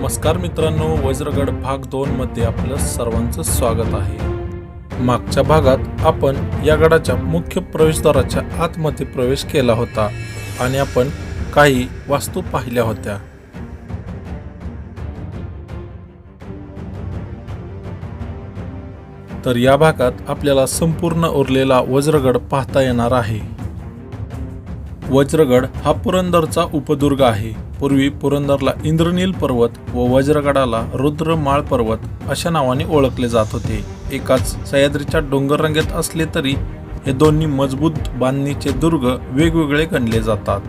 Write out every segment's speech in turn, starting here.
नमस्कार मित्रांनो वज्रगड भाग दोन मध्ये आपलं सर्वांचं स्वागत आहे. मागच्या भागात आपण या गडाच्या मुख्य प्रवेशद्वाराच्या आतमध्ये प्रवेश केला होता आणि आपण काही वास्तू पाहिल्या होत्या. तर या भागात आपल्याला संपूर्ण उरलेला वज्रगड पाहता येणार आहे. वज्रगड हा पुरंदरचा उपदुर्ग आहे. पूर्वी पुरंदरला इंद्रनील पर्वत व वज्रगडाला रुद्रमाळ पर्वत अशा नावाने ओळखले जात होते. एकाच सह्याद्रीच्या डोंगररांगेत असले तरी हे दोन्ही मजबूत बांधणीचे दुर्ग वेगवेगळे गणले जातात.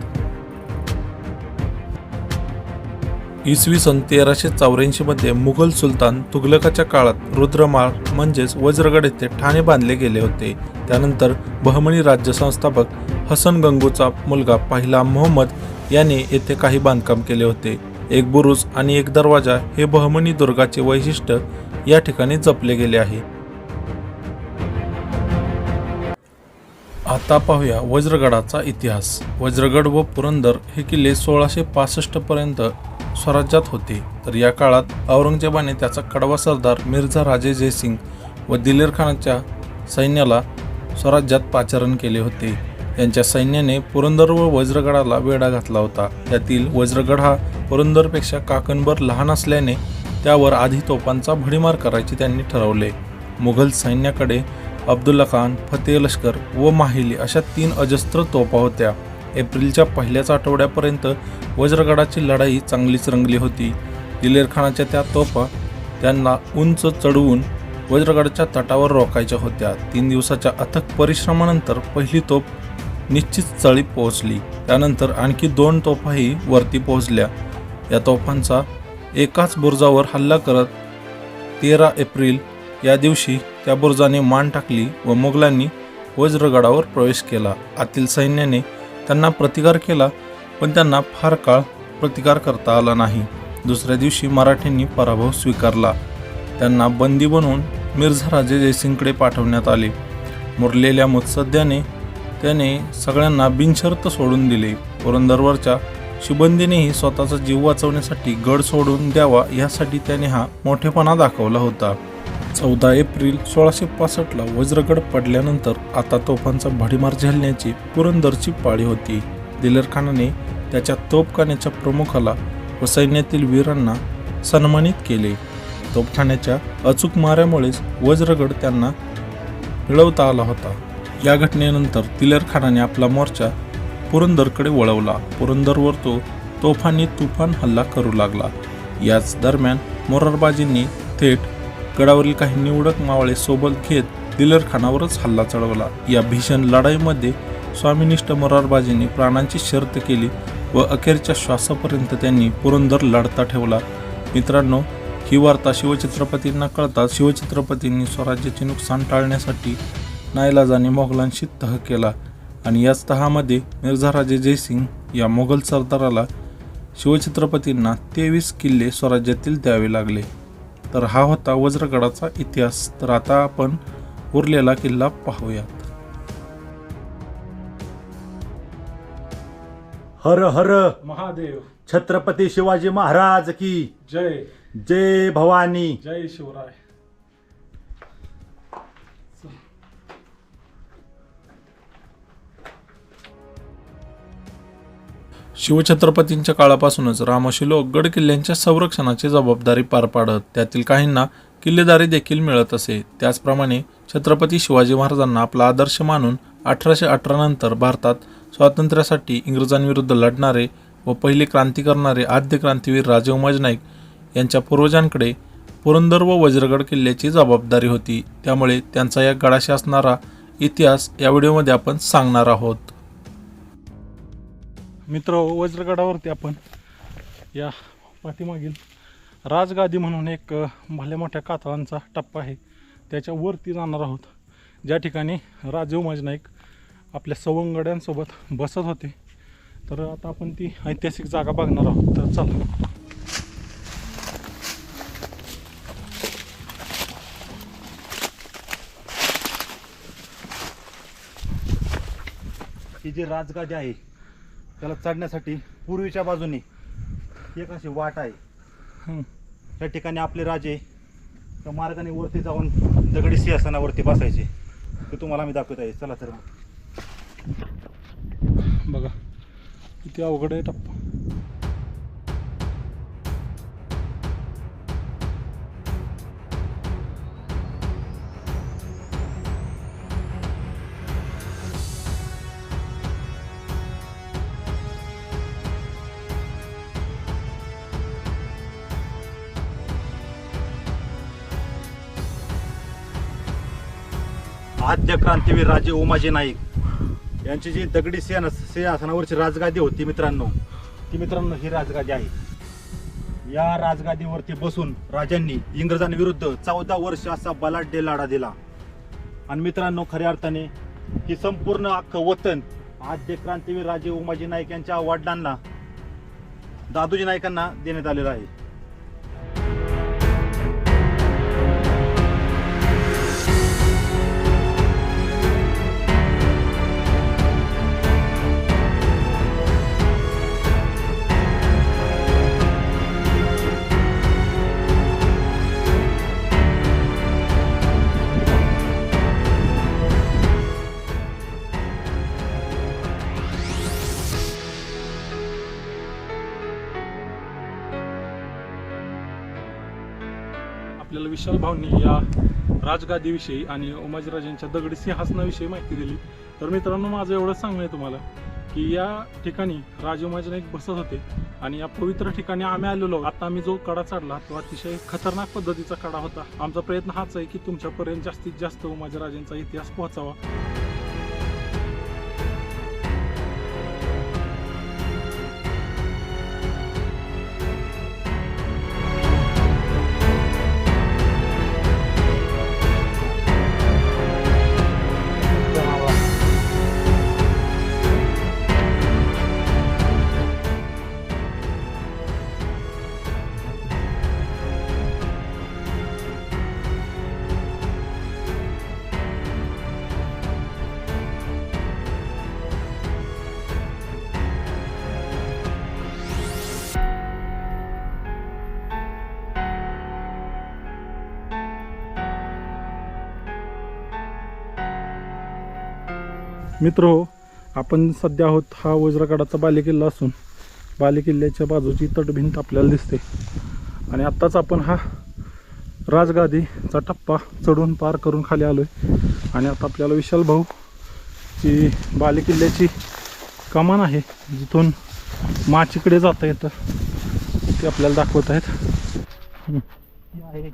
इसवी सन तेराशे चौऱ्याऐंशीमध्ये मुघल सुलतान तुघलकाच्या काळात रुद्रमाळ म्हणजेच वज्रगड येथे ठाणे बांधले गेले होते. त्यानंतर बहमनी राज्य संस्थापक हसन गंगूचा मुलगा पहिला मोहम्मद याने येथे काही बांधकाम केले होते. एक बुरुज आणि एक दरवाजा हे बहमनी दुर्गाचे वैशिष्ट्य या ठिकाणी जपले गेले आहे. आता पाहूया वज्रगडाचा इतिहास. वज्रगड व पुरंदर हे किल्ले सोळाशे पासष्ट पर्यंत स्वराज्यात होते. तर या काळात औरंगजेबाने त्याचा कडवा सरदार मिर्झा राजे जयसिंग व दिलेर खानाच्या सैन्याला स्वराज्यात पाचारण केले होते. त्यांच्या सैन्याने पुरंदर व वज्रगडाला वेढा घातला होता. त्यातील वज्रगड हा पुरंदरपेक्षा काकणभर लहान असल्याने त्यावर आधी तोफांचा भडीमार करायचे त्यांनी ठरवले. मुघल सैन्याकडे अब्दुल्ला खान फतेह लष्कर व माहिली अशा तीन अजस्त्र तोफा होत्या. एप्रिलच्या पहिल्याच आठवड्यापर्यंत वज्रगडाची लढाई चांगलीच रंगली होती. दिलेर खानाच्या त्या तोफा त्यांना उंच चढवून वज्रगडाच्या तटावर रोखायच्या होत्या. तीन दिवसाच्या अथक परिश्रमानंतर पहिली तोफ निश्चित चळी पोहोचली. त्यानंतर आणखी दोन तोफाही वरती पोहोचल्या. या तोफांचा एकाच बुर्जावर हल्ला करत तेरा एप्रिल या दिवशी त्या बुर्जाने मान टाकली व मुघलांनी वज्रगडावर प्रवेश केला. आतील सैन्याने त्यांना प्रतिकार केला पण त्यांना फार काळ प्रतिकार करता आला नाही. दुसऱ्या दिवशी मराठ्यांनी पराभव स्वीकारला. त्यांना बंदी बनवून मिर्झा राजे जयसिंगकडे पाठवण्यात आले. मुरलेल्या मुत्सद्याने त्याने सगळ्यांना बिनशर्त सोडून दिले. पुरंदरवरच्या शिबंदीनेही स्वतःचा जीव वाचवण्यासाठी गड सोडून द्यावा यासाठी त्याने हा मोठेपणा दाखवला होता. चौदा एप्रिल सोळाशे पासष्टला वज्रगड पडल्यानंतर आता तोफांचा भडीमार झेलण्याची पुरंदरची पाळी होती. दिलेर खानाने त्याच्या तोफखान्याच्या प्रमुखाला व सैन्यातील वीरांना सन्मानित केले. तोफखान्याच्या अचूक माऱ्यामुळेच वज्रगड त्यांना मिळवता आला होता. या घटनेनंतर दिलेर खानाने आपला मोर्चा पुरंदरकडे वळवला. पुरंदरवर तो तोफांनी तुफान हल्ला करू लागला. याच दरम्यान मोरारबाजींनी थेट गडावरील काही निवडक मावळे सोबत घेत दिलरखानावरच हल्ला चढवला. या भीषण लढाईमध्ये स्वामिनिष्ठ मोरारबाजींनी प्राणांची शर्त केली व अखेरच्या श्वासापर्यंत त्यांनी पुरंदर लढता ठेवला. मित्रांनो ही वार्ता शिवछत्रपतींना कळताच शिवछत्रपतींनी स्वराज्याचे नुकसान टाळण्यासाठी नाईलाजाने मोगलांशी तह केला आणि याच तहामध्ये मिर्झाराजे जयसिंग या मोगल सरदाराला शिवछत्रपतींना तेवीस किल्ले स्वराज्यातील द्यावे लागले. तर हा होता वज्रगडाचा इतिहास. तर आता आपण उरलेला किल्ला पाहूयात. हर हर महादेव. छत्रपती शिवाजी महाराज की जय. जय भवानी. जय शिवराय. शिवछत्रपतींच्या काळापासूनच रामशिलोक गड किल्ल्यांच्या संरक्षणाची जबाबदारी पार पाडत त्यातील काहींना किल्लेदारी देखील मिळत असे. त्याचप्रमाणे छत्रपती शिवाजी महाराजांना आपला आदर्श मानून अठराशे अठरा नंतर भारतात स्वातंत्र्यासाठी इंग्रजांविरुद्ध लढणारे व पहिले क्रांती करणारे आद्य क्रांतीवीर राजे उमाजी नाईक यांच्या पूर्वजांकडे पुरंदर व वज्रगड किल्ल्याची जबाबदारी होती. त्यामुळे त्यांचा या गडाशी असणारा इतिहास या व्हिडिओमध्ये आपण सांगणार आहोत. मित्र वज्रगडावरती आपण या पाठीमागील राजगादी म्हणून एक भल्या मोठ्या कातळांचा टप्पा आहे. त्याच्या वरती जाणार आहोत. ज्या ठिकाणी राजे माजनाईक नाईक आपल्या सवंगड्यांसोबत बसत होते. तर आता आपण ती ऐतिहासिक जागा बघणार आहोत. तर चला. ही जी राजगादी आहे त्याला चढण्यासाठी पूर्वीच्या बाजूने एक अशी वाट आहे. त्या ठिकाणी आपले राजे त्या मार्गाने वरती जाऊन दगडी सिंहासनावरती बसायचे ते तुम्हाला मी दाखवत आहे चला तर मग. बघा किती अवघड आहे टप्पा आद्य क्रांतीवीर राजे उमाजी नाईक यांची जी दगडी सिंह सिंहासनावरची राजगादी होती मित्रांनो ती मित्रांनो ही राजगादी आहे. या राजगादीवरती बसून राजांनी इंग्रजांविरुद्ध चौदा वर्ष असा बलाढ्य लढा दिला. आणि मित्रांनो खऱ्या अर्थाने ही संपूर्ण अख्खं वतन आद्य क्रांतीवीर राजे उमाजी नाईक यांच्या वडिलांना दादोजी नाईकांना देण्यात आलेलं आहे. आपल्याला विशाल भाऊंनी या राजगादीविषयी आणि उमाजीराजांच्या दगडी सिंहासनाविषयी माहिती दिली. तर मित्रांनो माझं एवढंच सांगणं आहे तुम्हाला की या ठिकाणी राजे उमाजी नाईक बसत होते आणि या पवित्र ठिकाणी आम्ही आलेलो आता आम्ही जो कडा चढला तो अतिशय खतरनाक पद्धतीचा कडा होता. आमचा प्रयत्न हाच आहे की तुमच्यापर्यंत जास्तीत जास्त उमाजीराजांचा इतिहास पोहोचावा. मित्र हो आपण सध्या आहोत हा वज्रगडाचा बालेकिल्ला असून बालेकिल्ल्याच्या बाजूची तटभिंत आपल्याला दिसते. आणि आत्ताच आपण हा राजगादीचा टप्पा चढून पार करून खाली आलो आहे आणि आता आपल्याला विशाल भाऊ की बालेकिल्ल्याची कमान आहे. जिथून माचीकडे जाता येतं ते आपल्याला दाखवत आहेत. आहे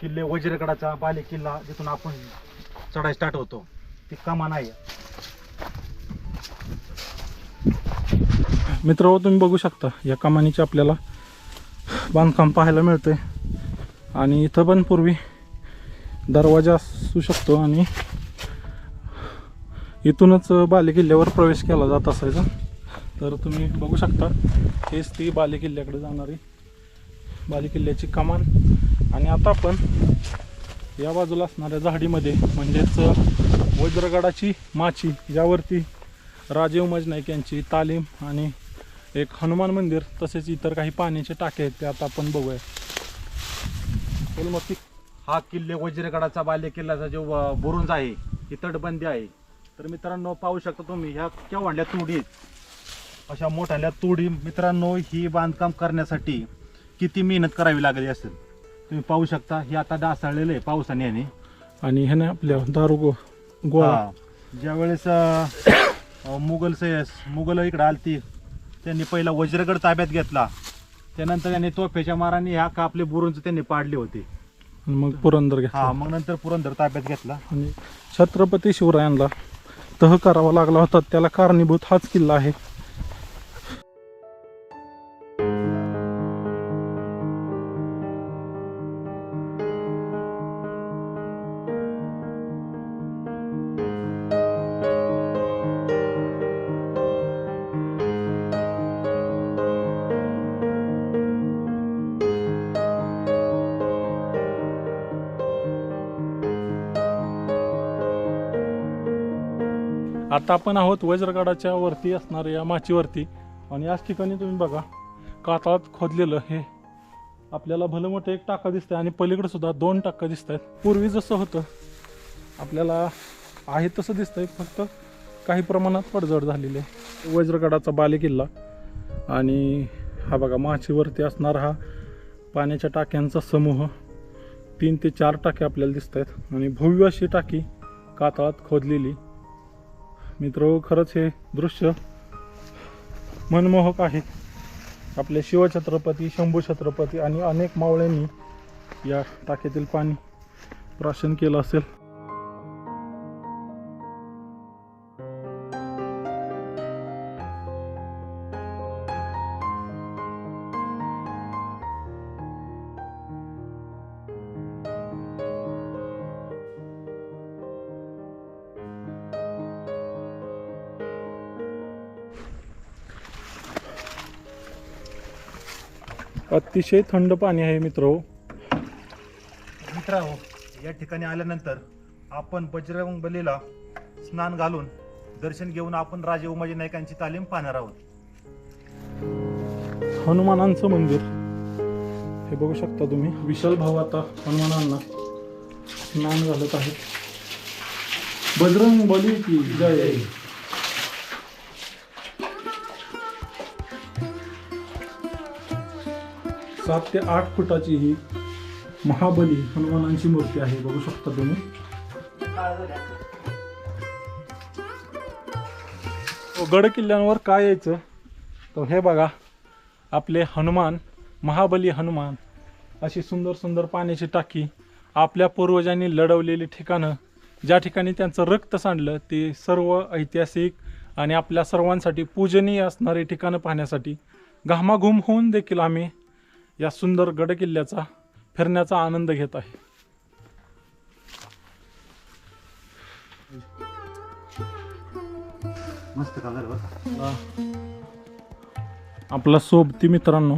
किल्ले वज्रगडाचा बालेकिल्ला जिथून आपण चढाय स्टार्ट होतो. ती कमान आहे मित्र तुम्ही बघू शकता या कमानीचे आपल्याला बांधकाम पाहायला मिळते आणि इथं पण पूर्वी दरवाजा असू शकतो आणि इथूनच बालेकिल्ल्यावर प्रवेश केला जात असायचा. तर तुम्ही बघू शकता हेच ती बालेकिल्ल्याकडे जाणारी बालेकिल्ल्याची कमान. आणि आता आपण या बाजूला असणाऱ्या झाडीमध्ये म्हणजेच वज्रगडाची माची यावरती राजीव मजनाईक यांची तालीम आणि एक हनुमान मंदिर तसेच इतर काही पाण्याचे टाके आहेत ते आता आपण बघूया. बोल मग ती हा किल्ले वज्रगडाचा बाले किल्ल्याचा जो बुरुंज आहे ही तटबंदी आहे. तर मित्रांनो पाहू शकता तुम्ही ह्या केवढल्या तुडी अशा मोठ्याल्या तुडी. मित्रांनो ही बांधकाम करण्यासाठी किती मेहनत करावी लागली असेल? तुम्ही पाहू शकता हे आता डासाळलेलं आहे पावसाने याने आणि ह्याने आपल्या दारू गो गोळा. ज्यावेळेस अ, अ, मुघल सयस मुघल इकडे आलती त्यांनी पहिला वज्रगड ताब्यात घेतला. त्यानंतर त्यांनी तोफेच्या माराने ह्या का आपले बुरुंज त्यांनी पाडले होते. मग पुरंदर हा मग नंतर पुरंदर ताब्यात घेतला. आणि छत्रपती शिवरायांना तह करावा लागला होता. त्याला कारणीभूत हाच किल्ला आहे. आता आपण आहोत वज्रगडाच्या वरती असणाऱ्या या माचीवरती. आणि याच ठिकाणी तुम्ही बघा कातळात खोदलेलं हे. आपल्याला भलं मोठं एक टाका दिसतंय आणि पलीकडे सुद्धा दोन टाका दिसत आहेत पूर्वी जसं होतं आपल्याला आहे तसं दिसतंय फक्त काही प्रमाणात पडझड झालेली आहे. वज्रगडाचा बालेकिल्ला. आणि हा बघा माचीवरती असणारा हा पाण्याच्या टाक्यांचा समूह. तीन ते चार टाके आपल्याला दिसत आहेत आणि भव्य अशी टाकी कातळात खोदलेली. मित्र खरंच हे दृश्य मनमोहक आहे. आपले शिवछत्रपती शंभू छत्रपती आणि अनेक मावळ्यांनी या टाक्यातील पाणी प्राशन केलं असेल. अतिशय थंड पाणी आहे मित्र. मित्रांनो या ठिकाणी आल्यानंतर आपण बजरंग बलीला स्नान घालून दर्शन घेऊन आपण राजे उमाजी नाईकांची तालीम पाहणार आहोत. हनुमानांचं मंदिर. हे बघू शकता तुम्ही. विशाल भाऊ आता हनुमानांना स्नान घालत आहेत. बजरंग बली की जय. सात ते आठ फुटाची ही महाबली हनुमानांची मूर्ती आहे. बघू शकता तुम्ही. गड किल्ल्यांवर काय यायचं? तर हे बघा. आपले हनुमान महाबली हनुमान अशी सुंदर सुंदर पाण्याची टाकी आपल्या पूर्वजांनी लढवलेली ठिकाणं ज्या ठिकाणी त्यांचं रक्त सांडलं ते सर्व ऐतिहासिक आणि आपल्या सर्वांसाठी पूजनीय असणारी ठिकाणं पाहण्यासाठी घामाघूम होऊन देखील आम्ही या सुंदर गडकिल्ल्याचा फिरण्याचा आनंद घेत आहे. आपला सोबती मित्रांनो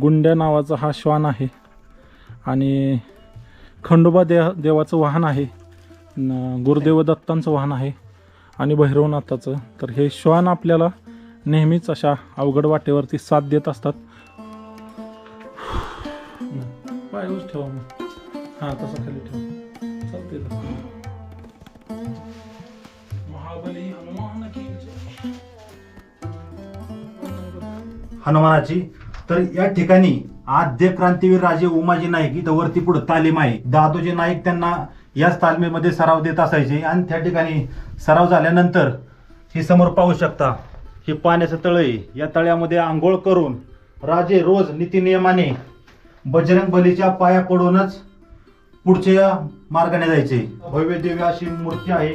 गुंड्या नावाचा हा श्वान आहे. आणि खंडोबा दे देवाचं वाहन आहे. गुरुदेव दत्तांचं वाहन आहे. आणि भैरवनाथाचं. तर हे श्वान आपल्याला नेहमीच अशा अवघड वाटेवरती साथ देत असतात. हां तसं खाली ठेव. चालते महाबली हनुमान की जय. हनुमानाची तर या ठिकाणी आद्य क्रांतीवीर राजे उमाजी नाईक इथं वरती पुढे तालीम आहे. दादोजी नाईक त्यांना याच तालमीमध्ये सराव देत असायचे. आणि त्या ठिकाणी सराव झाल्यानंतर हे समोर पाहू शकता हे पाण्याचं तळ आहे. या तळ्यामध्ये आंघोळ करून राजे रोज नीतिनियमाने बजरंग बलीच्या पाया पडूनच पुढच्या मार्गाने जायचे. भव्य दिव्य अशी मूर्ती आहे.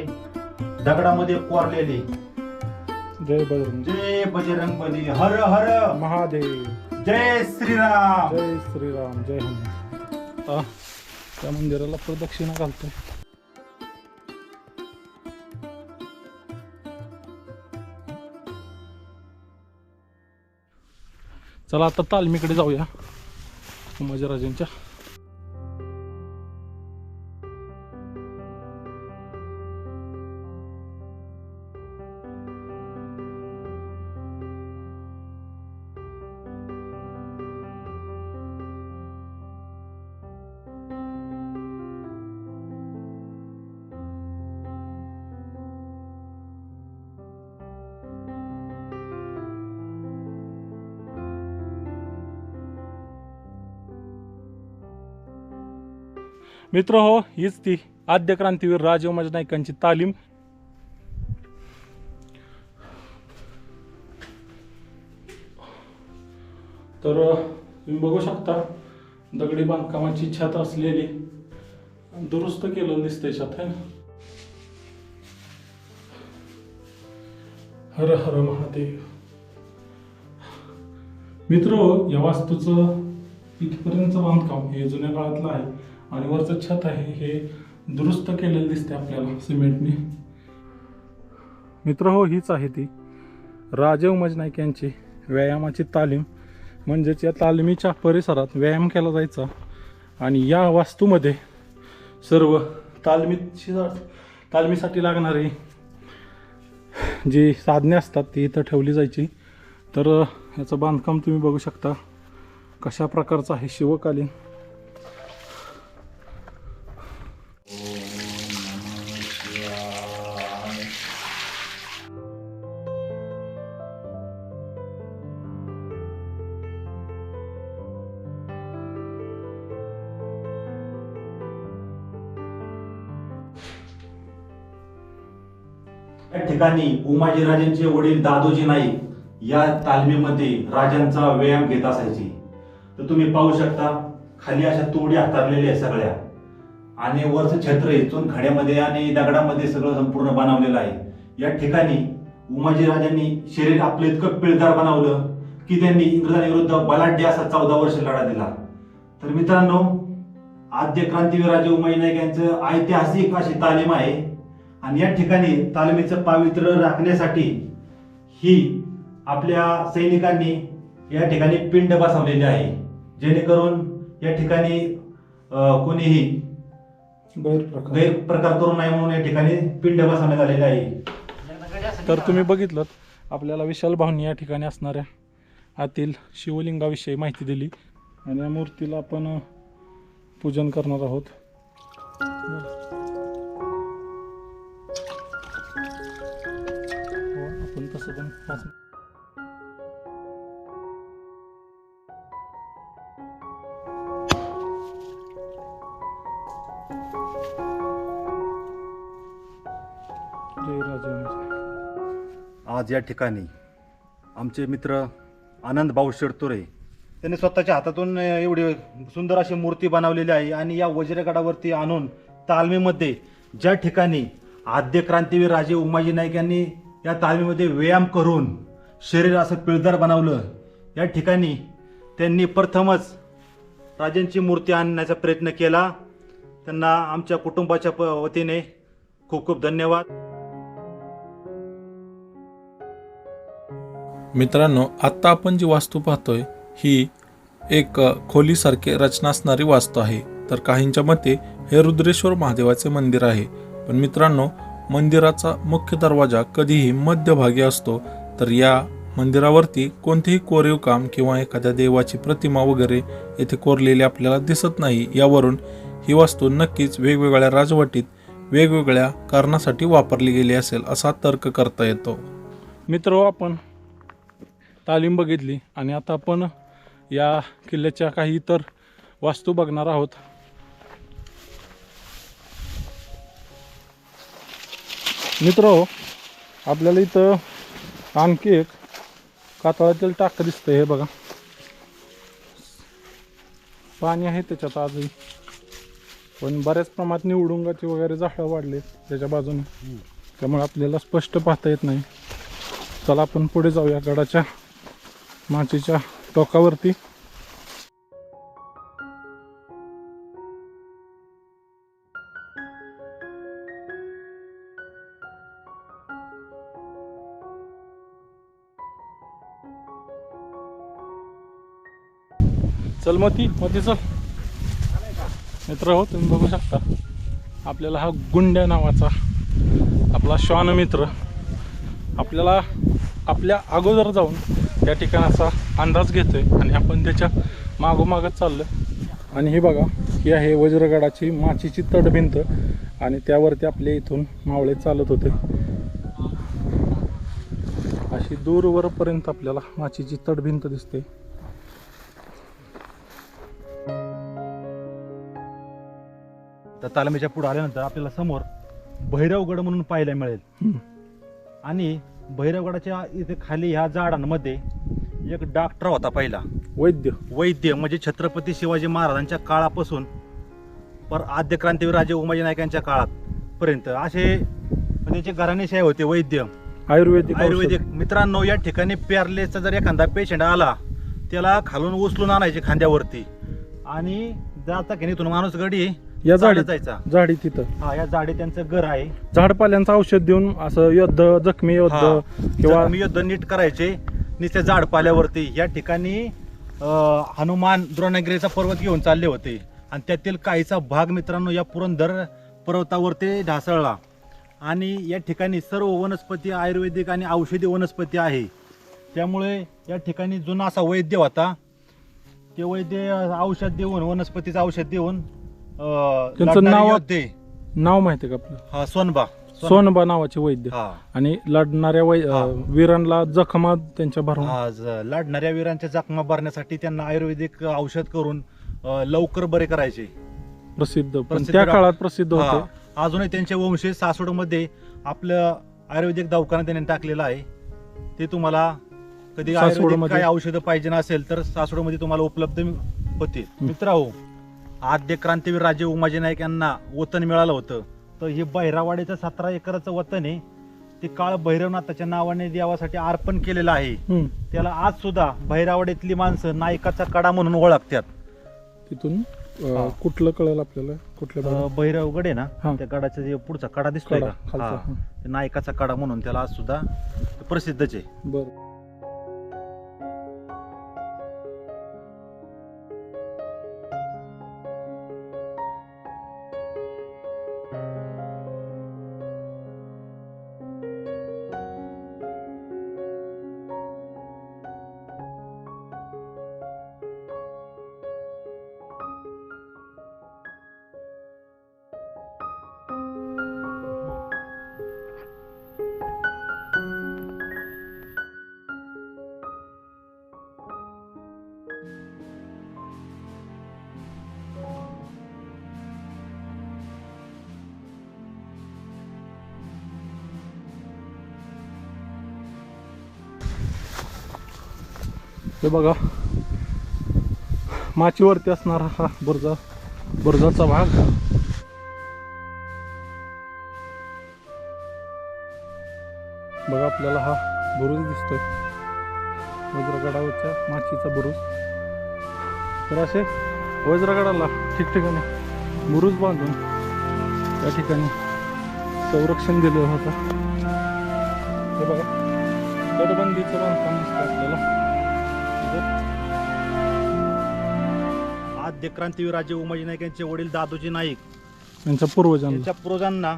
दगडामध्ये कोरलेली. जय बजरंग. जय बजरंग बली. हर हर. महादेव. जय श्रीराम. जय श्रीराम. जय हनुमान. त्या मंदिराला प्रदक्षिणा घालतो चला आता तालमीकडे जाऊया. उमाजीराजेंच्या. मित्र हो हीच ती आद्य क्रांतीवीर राजीव मजनायकांची तालीम. तर तुम्ही बघू शकता दगडी बांधकामाची छत असलेली दुरुस्त केलं दिसते छत आहे ना? हर हर महादेव. मित्र हो, या वास्तूचं इथपर्यंतचं बांधकाम हे जुन्या काळातलं आहे. आणि वरचं छत आहे हे दुरुस्त केलेलं दिसते आपल्याला सिमेंटने. मित्र हो हीच आहे ती. राजे उमज नाईक यांची व्यायामाची तालीम. म्हणजेच या तालमीच्या परिसरात व्यायाम केला जायचा. आणि या वास्तूमध्ये सर्व तालमीची तालमीसाठी लागणारी जी साधने असतात ती इथं ठेवली जायची. तर याचं बांधकाम तुम्ही बघू शकता. कशा प्रकारचं आहे शिवकालीन. ठिकाणी उमाजीराजेंचे वडील दादोजी नाईक या तालमीमध्ये राजांचा व्यायाम घेत असायचे. तर तुम्ही पाहू शकता खाली अशा तोडी हातारलेल्या आहेत सगळ्या. आणि वरचं छत्र इथून खड्यामध्ये आणि दगडामध्ये सगळं संपूर्ण बनवलेलं आहे. या ठिकाणी उमाजीराजांनी शरीर आपलं इतकं पिळदार बनवलं की त्यांनी इंग्रजांविरुद्ध बलाढ्य असा चौदा वर्ष लढा दिला. तर मित्रांनो आद्य क्रांतीवीर राजे उमाजी नाईक यांचं ऐतिहासिक अशी तालीम आहे. आणि या ठिकाणी तालमीचं पावित्र्य राखण्यासाठी ही आपल्या सैनिकांनी या ठिकाणी पिंड बसवलेली आहे. जेणेकरून या ठिकाणी कोणीही गैरप्रकार. करू नये म्हणून या ठिकाणी पिंड बसवण्यात आलेले आहे. तर तुम्ही बघितलं आपल्याला विशाल भावनी या ठिकाणी असणाऱ्या आतील शिवलिंगाविषयी माहिती दिली. आणि या मूर्तीला आपण पूजन करणार आहोत. आपण आज या ठिकाणी आमचे मित्र आनंद भाऊ शिरतुरे त्यांनी स्वतःच्या हातातून एवढी सुंदर अशी मूर्ती बनवलेली आहे आणि या वज्रगडावरती आणून तालमीमध्ये ज्या ठिकाणी आद्य क्रांतीवीर राजे उमाजी नाईक यांनी या तालमीमध्ये व्यायाम करून शरीर असं पिळदार बनवलं. या ठिकाणी त्यांनी प्रथमच राजांची मूर्ती आणण्याचा प्रयत्न केला. त्यांना आमच्या कुटुंबाच्या प- वतीने खूप खूप धन्यवाद. मित्रांनो आत्ता आपण जी वास्तू पाहतोय ही एक खोलीसारखी रचना असणारी वास्तू आहे. तर काहींच्या मते हे रुद्रेश्वर महादेवाचे मंदिर आहे. पण मित्रांनो मंदिराचा मुख्य दरवाजा कधीही मध्यभागी असतो तर या मंदिरावरती कोणतेही कोरीव काम किंवा एखाद्या देवाची प्रतिमा वगैरे येथे कोरलेली आपल्याला दिसत नाही यावरून ही वास्तू नक्कीच वेगवेगळ्या राजवटीत वेगवेगळ्या कारणासाठी वापरली गेली असेल असा तर्क करता येतो. मित्र आपण तालीम बघितली आणि आता आपण या किल्ल्याच्या काही इतर वास्तू बघणार आहोत. मित्र आपल्याला इथं आणखी एक कातळातील टाक दिसतंय हे बघा. पाणी आहे त्याच्यात आजही. पण बऱ्याच प्रमाणात निवडुंगाची वगैरे झाडं वाढले त्याच्या बाजूने. त्यामुळे आपल्याला स्पष्ट पाहता येत नाही. चला आपण पुढे जाऊया गडाच्या माचीच्या टोकावरती. चल मती मती चल. मित्र हो तुम्ही बघू शकता. आपल्याला हा गुंड्या नावाचा आपला श्वान मित्र आपल्याला आपल्या अगोदर जाऊन त्या ठिकाणाचा अंदाज घेतोय आणि आपण त्याच्या मागोमागच चाललो आणि हे बघा ही आहे वज्रगडाची माचीची तडभिंत आणि त्यावरती आपले इथून मावळे चालत होते. अशी दूरवरपर्यंत आपल्याला माचीची तडभिंत दिसते. तर तालमीच्या पुढे आल्यानंतर आपल्याला समोर भैरवगड म्हणून पाहायला मिळेल. आणि भैरवगडाच्या इथे खाली ह्या झाडांमध्ये एक डॉक्टर होता पहिला. वैद्य. वैद्य म्हणजे छत्रपती शिवाजी महाराजांच्या काळापासून पर आद्य क्रांतीवीर राजे उमाजी नाईक यांच्या काळात पर्यंत असे त्यांचे घराणेशाही होते वैद्य. आयुर्वेदिक. आयुर्वेदिक. मित्रांनो या ठिकाणी प्यारलेचा जर एखादा पेशंट आला त्याला खालून उचलून आणायचे खांद्यावरती. आणि जाता की इथून माणूस गडी या झाडीत जायचा. झाडी तिथं. हा या झाडे त्यांचं घर आहे. झाडपाल्यांचं औषध देऊन असं युद्ध जखमी युद्ध हा. किंवा जखमी युद्ध नीट करायचे. नुसते झाड पाल्यावरती या ठिकाणी अं, हनुमान द्रोणगिरीचा पर्वत घेऊन चालले होते. आणि त्यातील काहीचा भाग मित्रांनो या पुरंदर पर्वतावरती ढासळला. आणि या ठिकाणी सर्व वनस्पती आयुर्वेदिक आणि औषधी वनस्पती आहे. त्यामुळे या ठिकाणी जुना असा वैद्य होता. ते वैद्य औषध देऊन वनस्पतीचं औषध देऊन त्यांचं नाव- नाव माहिती आहे का आपलं? हा सोनबा. सोन- सोनबा नावाचे वैद्य. हा. आणि लढणाऱ्या वै हा. वीरांना जखमा त्यांच्या भरून. लढणाऱ्या वीरांच्या जखमा भरण्यासाठी त्यांना आयुर्वेदिक औषध करून अं, लवकर बरे करायचे. प्रसिद्ध. पण प्रसिद्ध त्या डॉ- काळात प्रसिद्ध हा, होते. अजूनही त्यांचे वंशज सासवडमध्ये आपलं आयुर्वेदिक दवाखाना त्यांनी टाकलेला आहे. ते तुम्हाला कधी आयुर्वेदिक सासवडमध्ये? औषधं पाहिजे नसेल तर सासवडमध्ये तुम्हाला उपलब्ध होतील. मित्र हो आद्य क्रांतीवीर राजे उमाजी नाईक यांना वतन मिळालं होतं तर हे बहिरावाडीचं सतरा एकराचं वतन आहे ते काळ भैरवनाथाच्या नावाने देवासाठी अर्पण केलेलं आहे. त्याला आज सुद्धा बहिरावाडीतली माणसं नायकाचा कडा म्हणून ओळखतात तिथून अं. कुठलं कळेल आपल्याला कुठल्या भागात? भैरवगड आहे ना हा. त्या गडाचा जे पुढचा कडा दिसतोय कडा, का खालचा, हा. नायकाचा कडा म्हणून त्याला आज सुद्धा प्रसिद्धच आहे बरं हे बघा. माचीवरती असणारा हा बुरजा बुरजाचा भाग. बघा आपल्याला हा बुरुज दिसतोय. वज्रगडावरच्या माचीचा बुरुज. तर असे वज्रगडाला ठिकठिकाणी बुरुज बांधून त्या ठिकाणी संरक्षण दिलं होतं. हे बघा तटबंदीचं बांधकाम दिसतं आपल्याला. आद्य क्रांतीवीर राजे उमाजी नाईक यांचे वडील दादोजी नाईक त्यांच्या पूर्वजांना. यांच्या पूर्वजांना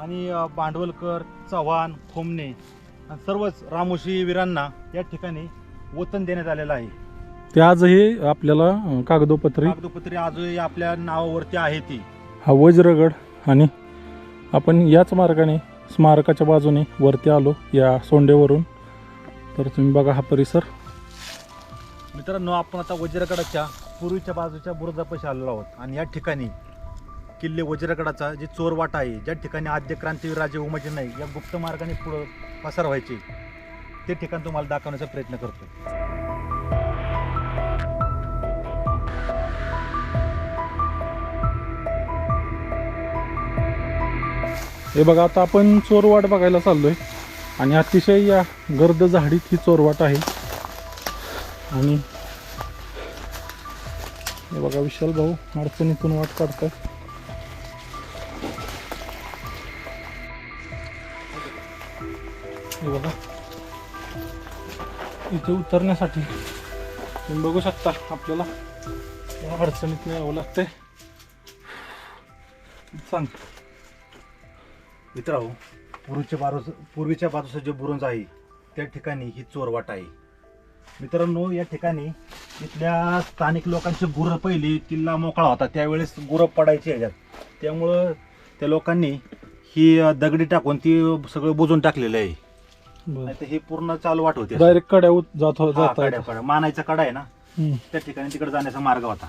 आणि अं, भांडवलकर चव्हाण खोमणे आणि सर्वच रामोशी वीरांना या ठिकाणी वतन देण्यात आलेलं आहे. ते आजही आपल्याला अं, कागदोपत्री कागदोपत्री आजही आपल्या नावावरती आहे ती. हा वज्रगड आणि आपण याच मार्गाने स्मारकाच्या बाजूने वरती आलो या सोंडेवरून. तर तुम्ही बघा हा परिसर. मित्रांनो आपण आता वज्रगडाच्या पूर्वीच्या बाजूच्या बुरुजापाशी आलेलो आहोत. आणि या ठिकाणी किल्ले वज्रगडाचा जे चोरवाटा आहे ज्या ठिकाणी आद्य क्रांतीवीर राजे उमाजी नाईक या गुप्त मार्गाने पुढं पसार व्हायचे ते ठिकाण तुम्हाला दाखवण्याचा प्रयत्न करतो. हे बघा आता आपण चोरवाट बघायला चाललोय. आणि अतिशय या गर्द झाडीत ही चोरवाट आहे. आणि हे बघा विशाल भाऊ अडचणीतून वाट काढतात हे बघा इथे उतरण्यासाठी तुम्ही बघू शकता आपल्याला. या अडचणीत यावं लागतंय. सांग. मित्रांनो पूर्वीच्या बाजूस पूर्वीच्या बाजूचा जे बुरुंज आहे त्या ठिकाणी ही चोरवाट आहे. मित्रांनो या ठिकाणी इथल्या स्थानिक लोकांची गुरं पहिली किल्ला मोकळा होता. त्यावेळेस गुरं पडायची ह्याच्यात त्यामुळं त्या लोकांनी ही दगडी टाकून ती सगळं बुजून टाकलेलं आहे. नाहीतर ही पूर्ण चालू वाट होती. डायरेक्ट कड्या उत- जात हो- हा, जाता कड्या-. मानायचा कडा आहे ना. हम्म. त्या ठिकाणी तिकडे जाण्याचा मार्ग होता.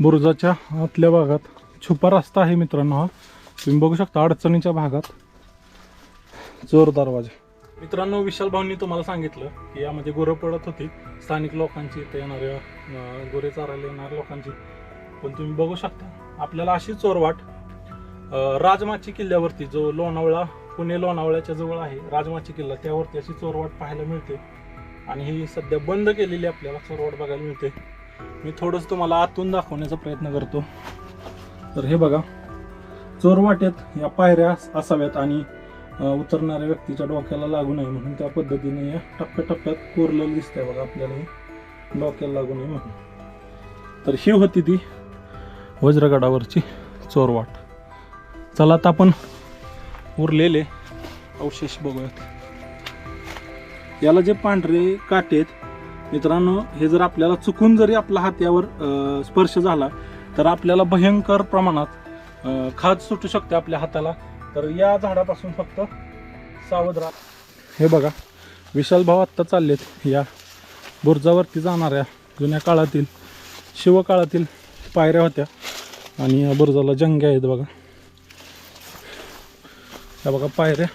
बुरुजाच्या आतल्या भागात छुपा रस्ता आहे मित्रांनो हा. तुम्ही बघू शकता अडचणीच्या भागात. चोर दरवाजा मित्रांनो विशाल भाऊंनी तुम्हाला सांगितलं की यामध्ये गुरं पडत होती. स्थानिक लोकांची इथे येणाऱ्या गुरे चारायला येणाऱ्या लोकांची. पण तुम्ही बघू शकता आपल्याला अशी चोरवाट राजमाची किल्ल्यावरती जो लोणावळा पुणे लोणावळ्याच्या जवळ आहे राजमाची किल्ला त्यावरती अशी चोरवाट पाहायला मिळते. आणि ही सध्या बंद केलेली आपल्याला चोरवाट बघायला मिळते. मी थोडंच तुम्हाला आतून दाखवण्याचा प्रयत्न करतो. तर हे बघा चोरवाटेत या पायऱ्या असाव्यात आणि उतरणाऱ्या व्यक्तीच्या डोक्याला लागू नये म्हणून त्या पद्धतीने या टप्प्याटप्प्यात कोरलेलं दिसतंय बघा आपल्याला हे. डोक्याला लागू नये म्हणून. तर ही होती ती वज्रगडावरची चोरवाट. चला आता आपण उरलेले अवशेष बघूयात. याला जे पांढरे काटे आहेत मित्रांनो हे जर आपल्याला चुकून जरी आपला हात यावर स्पर्श झाला तर आपल्याला भयंकर प्रमाणात खाज सुटू शकते आपल्या हाताला. तर या झाडापासून फक्त सावध राहा. हे बघा विशाल भाऊ आत्ता चाललेत या बुर्जावरती जाणाऱ्या जुन्या काळातील शिवकाळातील पायऱ्या होत्या आणि या बुर्जाला जंग्या आहेत बघा. या बघा पायऱ्या.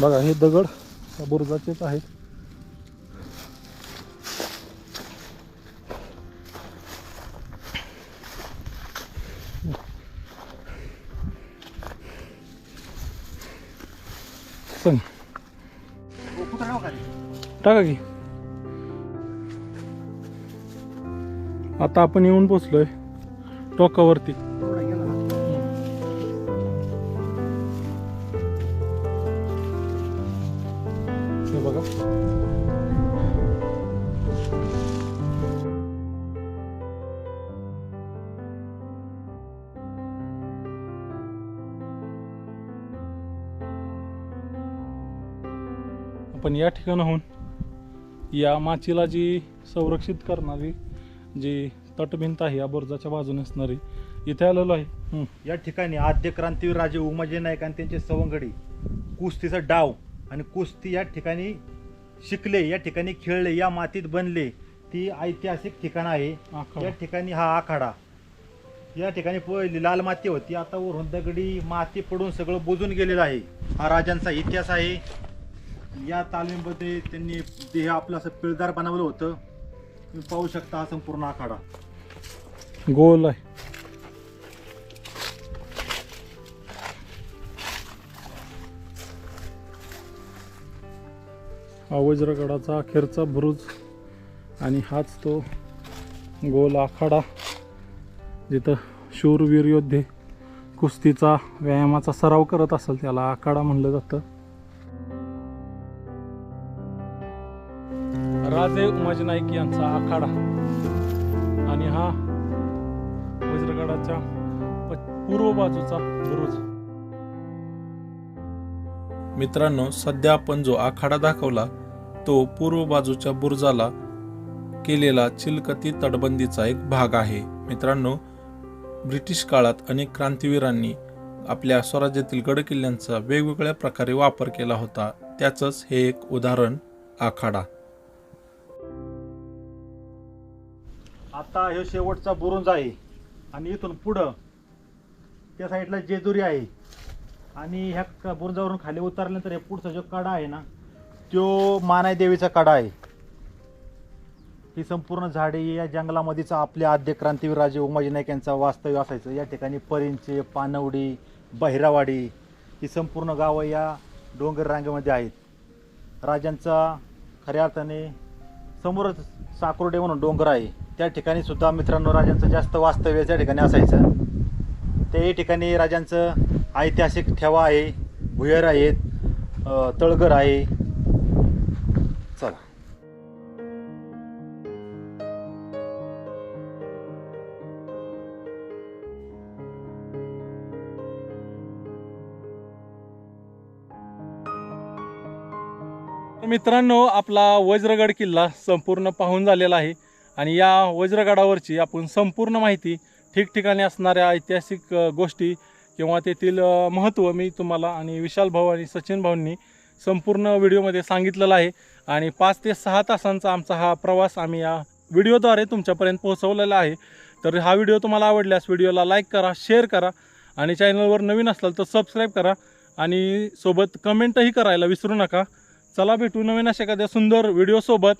बघा हे दगड या बुर्जाचेच आहेत. टाका की. आता आपण येऊन पोचलोय टोकावरती. हे बघा. आपण या ठिकाणाहून या माचीला जी संरक्षित करणारी जी तटभिंत आहे या बुर्जाच्या बाजूने असणारी इथे आलेलो आहे. या ठिकाणी आद्य क्रांतीवीर राजे उमाजी नाईक आणि त्यांचे सवंगडी कुस्तीचा डाव आणि कुस्ती या ठिकाणी शिकले या ठिकाणी खेळले या मातीत बनले ती ऐतिहासिक ठिकाण आहे. या ठिकाणी हा आखाडा. या ठिकाणी पहिली लाल माती होती. आता वरून दगडी माती पडून सगळं बुजून गेलेलं आहे. हा राजांचा इतिहास आहे. या तालमीमध्ये त्यांनी देह आपलं असं पिळदार बनवलं होतं. तुम्ही पाहू शकता हा संपूर्ण आखाडा. गोल आहे. हा वज्रगडाचा अखेरचा बुरुज आणि हाच तो गोल आखाडा जिथं शूरवीर योद्धे कुस्तीचा व्यायामाचा सराव करत असेल त्याला आखाडा म्हणलं जातं. राजे उमाजी नाईक यांचा आखाडा. आणि हा वज्रगडाच्या पूर्व बाजूचा बुरुज. मित्रांनो सध्या आपण जो आखाडा दाखवला तो पूर्व बाजूच्या बुरुजाला केलेला चिलकती तटबंदीचा एक भाग आहे. मित्रांनो ब्रिटिश काळात अनेक क्रांतीवीरांनी आपल्या स्वराज्यातील गडकिल्ल्यांचा वेगवेगळ्या प्रकारे वापर केला होता. त्याचंच हे एक उदाहरण आखाडा. आता हे शेवटचा बुरुंज आहे. आणि इथून पुढं त्या साईडला जेजुरी आहे. आणि ह्या क- बुरुजावरून खाली उतरल्यानंतर हे पुढचा जो कडा आहे ना तो मानाई देवीचा कडा आहे. ही संपूर्ण झाडे या जंगलामध्येच आपले आद्य क्रांतीवीर राजे उमाजी नाईक यांचा वास्तव्य असायचं. या ठिकाणी परिंचे पानवडी बहिरावाडी ही संपूर्ण गावं या डोंगर रांगेमध्ये आहेत. राजांचा खऱ्या अर्थाने समोरच साकुर्डे म्हणून डोंगर आहे. त्या ठिकाणी सुद्धा मित्रांनो राजांचं जास्त वास्तव्य त्या ठिकाणी असायचं त्याही ठिकाणी राजांचं ऐतिहासिक ठेवा आहे भुयर आहेत तळघर आहे. चला. मित्रांनो आपला वज्रगड किल्ला संपूर्ण पाहून झालेला आहे. आणि या वज्रगडावरची आपण संपूर्ण माहिती ठिकठिकाणी असणाऱ्या ऐतिहासिक गोष्टी किंवा तेथील महत्त्व मी तुम्हाला आणि विशाल भाऊ आणि सचिन भाऊंनी संपूर्ण व्हिडिओमध्ये सांगितलेलं आहे. आणि पाच ते सहा तासांचा आमचा हा प्रवास आम्ही या व्हिडिओद्वारे तुमच्यापर्यंत पोहोचवलेला आहे. तर हा व्हिडिओ तुम्हाला आवडल्यास व्हिडिओला लाईक करा शेअर करा आणि चॅनलवर नवीन असाल तर सबस्क्राईब करा आणि सोबत कमेंटही करायला विसरू नका. चला भेटू नवीन अशा एखाद्या सुंदर व्हिडिओसोबत.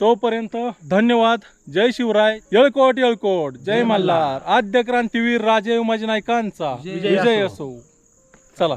तोपर्यंत धन्यवाद. जय शिवराय. येळकोट येळकोट. जय मल्हार. आद्य क्रांतीवीर राजे उमाजी नायकांचा. विजय. असो. चला.